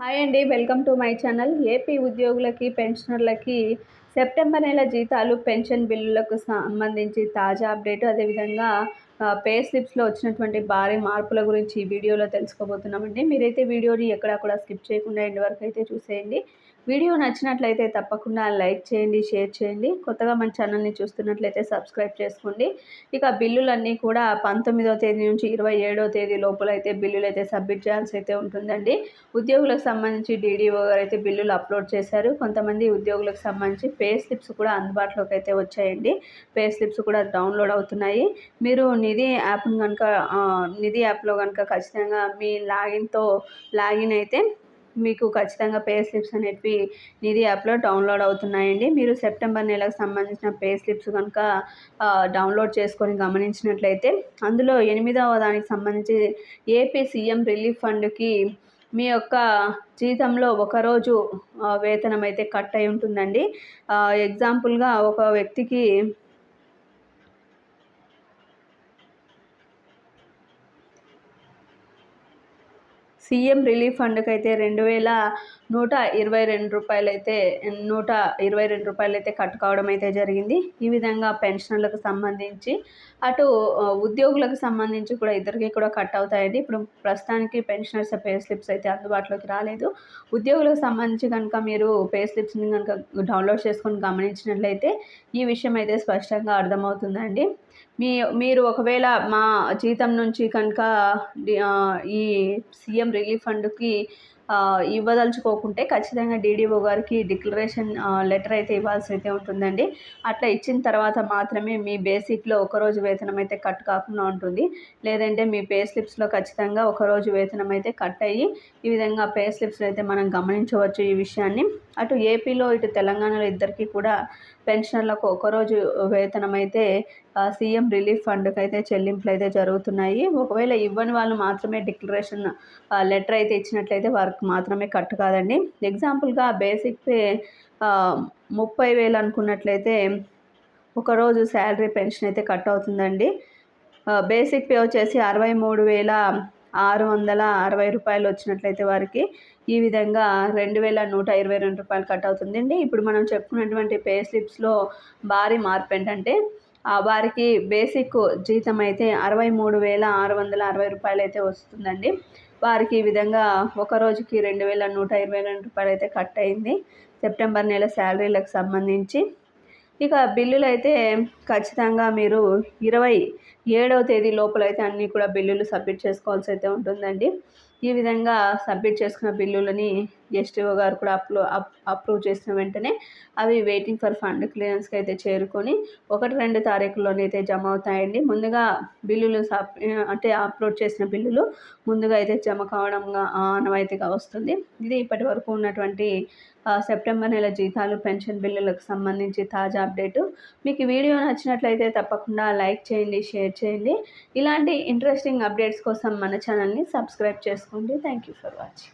Hi అండి welcome to my channel. AP ఉద్యోగులకి పెన్షనర్లకి సెప్టెంబర్ నెల జీతాలు పెన్షన్ బిల్లులకు సంబంధించి తాజా అప్డేట్. అదేవిధంగా పే స్లిప్స్లో వచ్చినటువంటి భారీ మార్పుల గురించి ఈ వీడియోలో తెలుసుకోబోతున్నామండి. మీరైతే వీడియోని ఎక్కడా కూడా స్కిప్ చేయకుండా ఎండ్ వరకు అయితే చూసేయండి. వీడియో నచ్చినట్లయితే తప్పకుండా లైక్ చేయండి షేర్ చేయండి. కొత్తగా మన ఛానల్ని చూస్తున్నట్లయితే సబ్స్క్రైబ్ చేసుకోండి. ఇక బిల్లులన్నీ కూడా పంతొమ్మిదో తేదీ నుంచి ఇరవై ఏడో తేదీ లోపల అయితే బిల్లులు అయితే సబ్మిట్ చేయాల్సి అయితే ఉంటుందండి. ఉద్యోగులకు సంబంధించి డీడీఓ గారు అయితే బిల్లులు అప్లోడ్ చేశారు. కొంతమంది ఉద్యోగులకు సంబంధించి పే స్లిప్స్ కూడా అందుబాటులోకి అయితే వచ్చాయండి. పే స్లిప్స్ కూడా డౌన్లోడ్ అవుతున్నాయి. మీరు నిధి యాప్ను కనుక నిధి యాప్లో కనుక ఖచ్చితంగా మీ లాగిన్తో లాగిన్ అయితే మీకు ఖచ్చితంగా పే స్లిప్స్ అనేటివి నిధి యాప్లో డౌన్లోడ్ అవుతున్నాయండి. మీరు సెప్టెంబర్ నెలకు సంబంధించిన పే స్లిప్స్ కనుక డౌన్లోడ్ చేసుకొని గమనించినట్లయితే అందులో ఎనిమిదవ దానికి సంబంధించి ఏపీ సీఎం రిలీఫ్ ఫండ్కి మీ యొక్క జీతంలో ఒకరోజు వేతనం అయితే కట్ అయి ఉంటుందండి. ఎగ్జాంపుల్గా ఒక వ్యక్తికి సీఎం రిలీఫ్ ఫండ్కి అయితే రెండు వేల నూట ఇరవై రెండు రూపాయలు అయితే నూట ఇరవై రెండు రూపాయలు అయితే కట్ కావడం అయితే జరిగింది. ఈ విధంగా పెన్షన్లకు సంబంధించి అటు ఉద్యోగులకు సంబంధించి కూడా ఇద్దరికి కూడా కట్ అవుతాయండి. ఇప్పుడు ప్రస్తుతానికి పెన్షనర్స్ పే స్లిప్స్ అయితే అందుబాటులోకి రాలేదు. ఉద్యోగులకు సంబంధించి కనుక మీరు పే స్లిప్స్ని కనుక డౌన్లోడ్ చేసుకొని గమనించినట్లయితే ఈ విషయం అయితే స్పష్టంగా అర్థమవుతుందండి. మీ మీరు ఒకవేళ మా జీతం నుంచి కనుక ఈ సీఎం రిలీఫ్ ఫండ్కి ఇవ్వదలుచుకోకుంటే ఖచ్చితంగా డీడీఓ గారికి డిక్లరేషన్ లెటర్ అయితే ఇవ్వాల్సి అయితే ఉంటుందండి. అట్లా ఇచ్చిన తర్వాత మాత్రమే మీ బేసిక్లో ఒకరోజు వేతనం అయితే కట్ కాకుండా ఉంటుంది. లేదంటే మీ పే స్లిప్స్లో ఖచ్చితంగా ఒకరోజు వేతనం అయితే కట్ అయ్యి ఈ విధంగా పే స్లిప్స్లో అయితే మనం గమనించవచ్చు ఈ విషయాన్ని. అటు ఏపీలో ఇటు తెలంగాణలో ఇద్దరికీ కూడా పెన్షనర్లకు ఒకరోజు వేతనం అయితే సీఎం రిలీఫ్ ఫండ్కి అయితే చెల్లింపులు అయితే జరుగుతున్నాయి. ఒకవేళ ఇవ్వని వాళ్ళు మాత్రమే డిక్లరేషన్ లెటర్ అయితే ఇచ్చినట్లయితే వారికి మాత్రమే కట్ కాదండి. ఎగ్జాంపుల్గా బేసిక్ పే ముప్పై వేలు అనుకున్నట్లయితే ఒకరోజు శాలరీ పెన్షన్ అయితే కట్ అవుతుందండి. బేసిక్ పే వచ్చేసి అరవై మూడు వేల ఆరు వందల అరవై రూపాయలు వచ్చినట్లయితే వారికి ఈ విధంగా రెండు వేల నూట ఇరవై రెండు రూపాయలు కట్ అవుతుందండి. ఇప్పుడు మనం చెప్పుకున్నటువంటి పే స్లిప్స్లో భారీ మార్పు ఏంటంటే వారికి బేసిక్ జీతం అయితే అరవై మూడు వేల ఆరు వందల అరవై రూపాయలు అయితే వస్తుందండి. వారికి ఈ విధంగా ఒక రోజుకి రెండు వేల నూట ఇరవై రెండు రూపాయలు అయితే కట్ అయింది. సెప్టెంబర్ నెల శాలరీలకు సంబంధించి ఇక బిల్లులు అయితే ఖచ్చితంగా మీరు ఇరవై ఏడవ తేదీ లోపల అయితే అన్నీ కూడా బిల్లులు సబ్మిట్ చేసుకోవాల్సి అయితే ఉంటుందండి. ఈ విధంగా సబ్మిట్ చేసుకున్న బిల్లులని ఎస్టీఓ గారు కూడా అప్లో అప్రూవ్ చేసిన వెంటనే అవి వెయిటింగ్ ఫర్ ఫండ్ క్లియరెన్స్కి అయితే చేరుకొని ఒకటి రెండు తారీఖుల్లోనైతే జమ అవుతాయండి. ముందుగా బిల్లులు అంటే అప్లోడ్ చేసిన బిల్లులు ముందుగా అయితే జమ కావడం ఆనవాయితీగా వస్తుంది. ఇది ఇప్పటి వరకు ఉన్నటువంటి సెప్టెంబర్ నెల జీతాలు పెన్షన్ బిల్లులకు సంబంధించి తాజా అప్డేటు. మీకు వీడియో నచ్చినట్లయితే తప్పకుండా లైక్ చేయండి షేర్ చేయండి. ఇలాంటి ఇంట్రెస్టింగ్ అప్డేట్స్ కోసం మన ఛానల్ని సబ్స్క్రైబ్ చేసుకోండి. Thank you for watching.